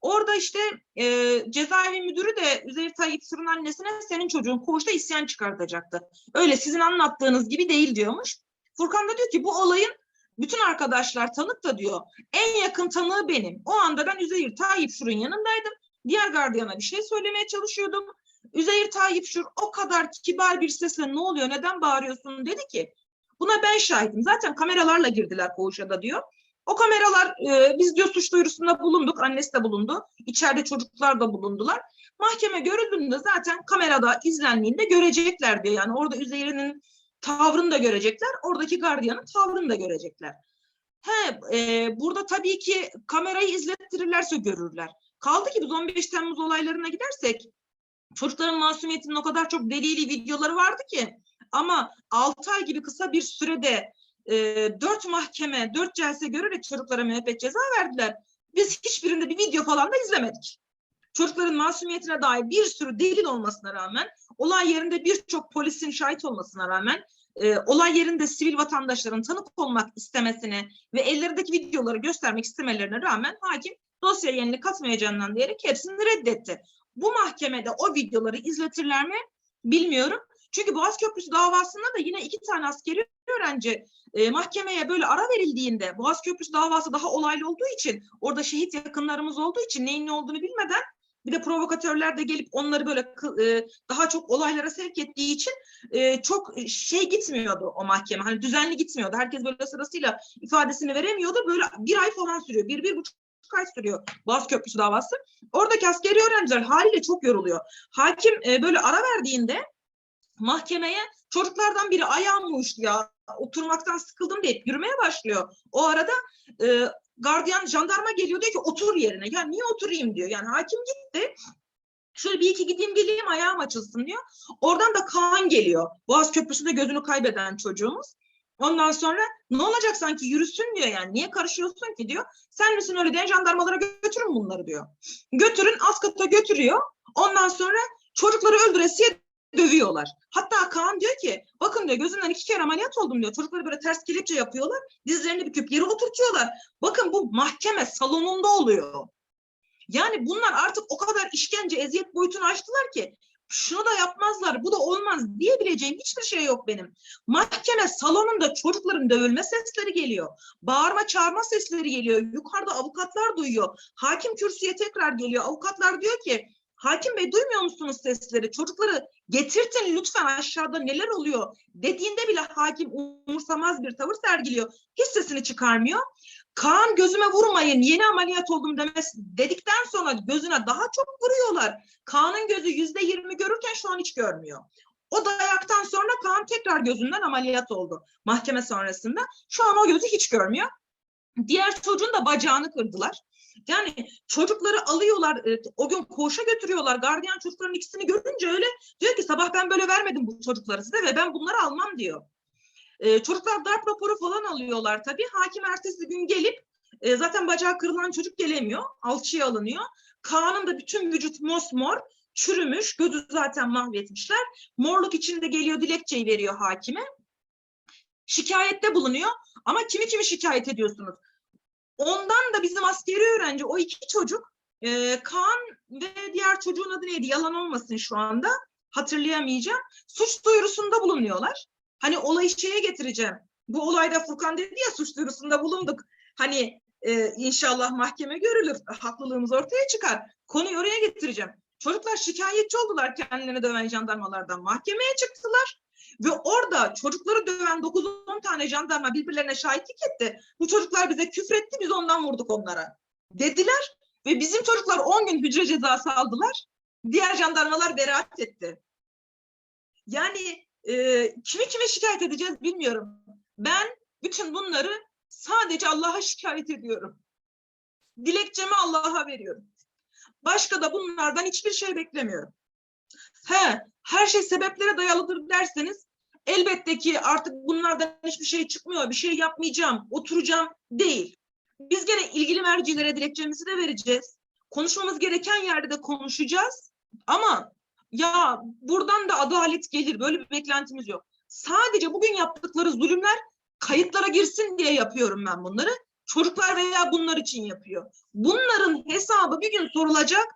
Orada işte e, cezaevi müdürü de Üzeyir Tayyip Şur'un annesine senin çocuğun koğuşta isyan çıkartacaktı. Öyle sizin anlattığınız gibi değil diyormuş. Furkan da diyor ki bu olayın bütün arkadaşlar tanık da diyor. En yakın tanığı benim. O anda ben Üzeyir Tayyip Şur'un yanındaydım. Diğer gardiyana bir şey söylemeye çalışıyordum. Üzeyir Tayyip Şur o kadar kibar bir sesle ne oluyor neden bağırıyorsun dedi ki buna ben şahidim. Zaten kameralarla girdiler koğuşa da diyor. O kameralar e, biz diyor suç duyurusunda bulunduk. Annesi de bulundu. İçeride çocuklar da bulundular. Mahkeme görüldüğünde zaten kamerada izlendiğinde görecekler diyor. Yani orada Üzeyir'in tavrını da görecekler. Oradaki gardiyanın tavrını da görecekler. He, e, burada tabii ki kamerayı izlettirirlerse görürler. Kaldı ki biz 15 Temmuz olaylarına gidersek çocukların masumiyetinin o kadar çok delili videoları vardı ki ama 6 ay gibi kısa bir sürede e, 4 mahkeme, 4 celse görerek çocuklara müebbet ceza verdiler. Biz hiçbirinde bir video falan da izlemedik. Çocukların masumiyetine dair bir sürü delil olmasına rağmen, olay yerinde birçok polisin şahit olmasına rağmen, e, olay yerinde sivil vatandaşların tanık olmak istemesine ve ellerindeki videoları göstermek istemelerine rağmen hakim dosya yenilik katmayacağından diyerek hepsini reddetti. Bu mahkemede o videoları izletirler mi bilmiyorum. Çünkü Boğaz Köprüsü davasında da yine iki tane askeri öğrenci e, mahkemeye böyle ara verildiğinde Boğaz Köprüsü davası daha olaylı olduğu için orada şehit yakınlarımız olduğu için neyin ne olduğunu bilmeden bir de provokatörler de gelip onları böyle e, daha çok olaylara sevk ettiği için e, çok şey gitmiyordu o mahkeme. Hani düzenli gitmiyordu. Herkes böyle sırasıyla ifadesini veremiyordu. Böyle bir ay falan sürüyor. Bir, bir buçuk ay sürüyor Boğaz Köprüsü davası. Oradaki askeri öğrenciler haliyle çok yoruluyor. Hakim e, böyle ara verdiğinde mahkemeye çocuklardan biri ayağım uyuştu ya oturmaktan sıkıldım deyip yürümeye başlıyor. O arada e, gardiyan jandarma geliyor diyor ki otur yerine. Ya niye oturayım diyor. Yani hakim gitti. Şöyle bir iki gideyim geleyim ayağım açılsın diyor. Oradan da Kaan geliyor. Boğaz Köprüsü'nde gözünü kaybeden çocuğumuz. Ondan sonra ne olacak sanki yürüsün diyor yani. Niye karışıyorsun ki diyor. Sen misin öyle diyen jandarmalara götürün bunları diyor. Götürün az kata götürüyor. Ondan sonra çocukları öldüresiye dövüyorlar. Hatta Kaan diyor ki bakın diyor gözümden iki kere ameliyat oldum diyor. Çocukları böyle ters kelepçe yapıyorlar. Dizlerini büküp yere oturtuyorlar. Bakın bu mahkeme salonunda oluyor. Yani bunlar artık o kadar işkence, eziyet boyutunu aştılar ki şunu da yapmazlar, bu da olmaz diyebileceğim hiçbir şey yok benim. Mahkeme salonunda çocukların dövülme sesleri geliyor. Bağırma çağırma sesleri geliyor. Yukarıda avukatlar duyuyor. Hakim kürsüye tekrar geliyor. Avukatlar diyor ki Hakim Bey duymuyor musunuz sesleri? Çocukları getirtin lütfen aşağıda neler oluyor dediğinde bile hakim umursamaz bir tavır sergiliyor. Hiç sesini çıkarmıyor. Kaan gözüme vurmayın yeni ameliyat oldum demez dedikten sonra gözüne daha çok vuruyorlar. Kaan'ın gözü yüzde yirmi görürken şu an hiç görmüyor. O dayaktan sonra Kaan tekrar gözünden ameliyat oldu mahkeme sonrasında. Şu an o gözü hiç görmüyor. Diğer çocuğun da bacağını kırdılar. Yani çocukları alıyorlar, e, o gün koğuşa götürüyorlar. Gardiyan çocukların ikisini görünce öyle diyor ki sabah ben böyle vermedim bu çocukları size ve ben bunları almam diyor. E, çocuklar darp raporu falan alıyorlar tabii. Hakim ertesi gün gelip e, zaten bacağı kırılan çocuk gelemiyor. Alçıya alınıyor. Kaan'ın da bütün vücut mosmor, çürümüş. Gözü zaten mahvetmişler. Morluk içinde geliyor dilekçeyi veriyor hakime. Şikayette bulunuyor. Ama kimi kimi şikayet ediyorsunuz? Ondan da bizim askeri öğrenci o iki çocuk e, Kaan ve diğer çocuğun adı neydi yalan olmasın şu anda hatırlayamayacağım. Suç duyurusunda bulunuyorlar. Hani olayı şeye getireceğim. Bu olayda Furkan dedi ya suç duyurusunda bulunduk. Hani e, inşallah mahkeme görülür. Haklılığımız ortaya çıkar. Konuyu oraya getireceğim. Çocuklar şikayetçi oldular kendilerini döven jandarmalardan. Mahkemeye çıktılar. Ve orada çocukları döven 9-10 tane jandarma birbirlerine şahitlik etti. Bu çocuklar bize küfretti, biz ondan vurduk onlara. Dediler ve bizim çocuklar 10 gün hücre cezası aldılar. Diğer jandarmalar beraat etti. Yani e, kimi kime şikayet edeceğiz bilmiyorum. Ben bütün bunları sadece Allah'a şikayet ediyorum. Dilekçemi Allah'a veriyorum. Başka da bunlardan hiçbir şey beklemiyorum. He, her şey sebeplere dayalıdır derseniz elbette ki artık bunlardan hiçbir şey çıkmıyor. Bir şey yapmayacağım, oturacağım değil. Biz gene ilgili mercilere dilekçemizi de vereceğiz. Konuşmamız gereken yerde de konuşacağız. Ama ya buradan da adalet gelir. Böyle bir beklentimiz yok. Sadece bugün yaptıkları zulümler kayıtlara girsin diye yapıyorum ben bunları. Çocuklar veya bunlar için yapıyor. Bunların hesabı bir gün sorulacak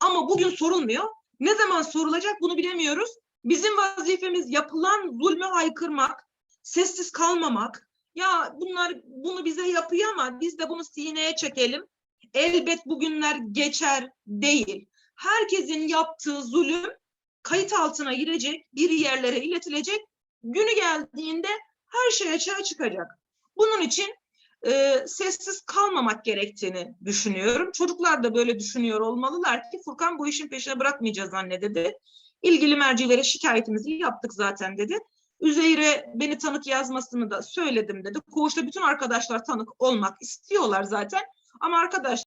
ama bugün sorulmuyor. Ne zaman sorulacak bunu bilemiyoruz. Bizim vazifemiz yapılan zulmü haykırmak, sessiz kalmamak. Ya bunlar bunu bize yapıyor ama biz de bunu sineye çekelim. Elbet bugünler geçer değil. Herkesin yaptığı zulüm kayıt altına girecek, bir yerlere iletilecek. Günü geldiğinde her şey açığa çıkacak. Bunun için e, sessiz kalmamak gerektiğini düşünüyorum. Çocuklar da böyle düşünüyor olmalılar ki Furkan bu işin peşine bırakmayacağız anne dedi. İlgili mercilere şikayetimizi yaptık zaten dedi. Üzeyre beni tanık yazmasını da söyledim dedi. Koğuşta bütün arkadaşlar tanık olmak istiyorlar zaten. Ama arkadaş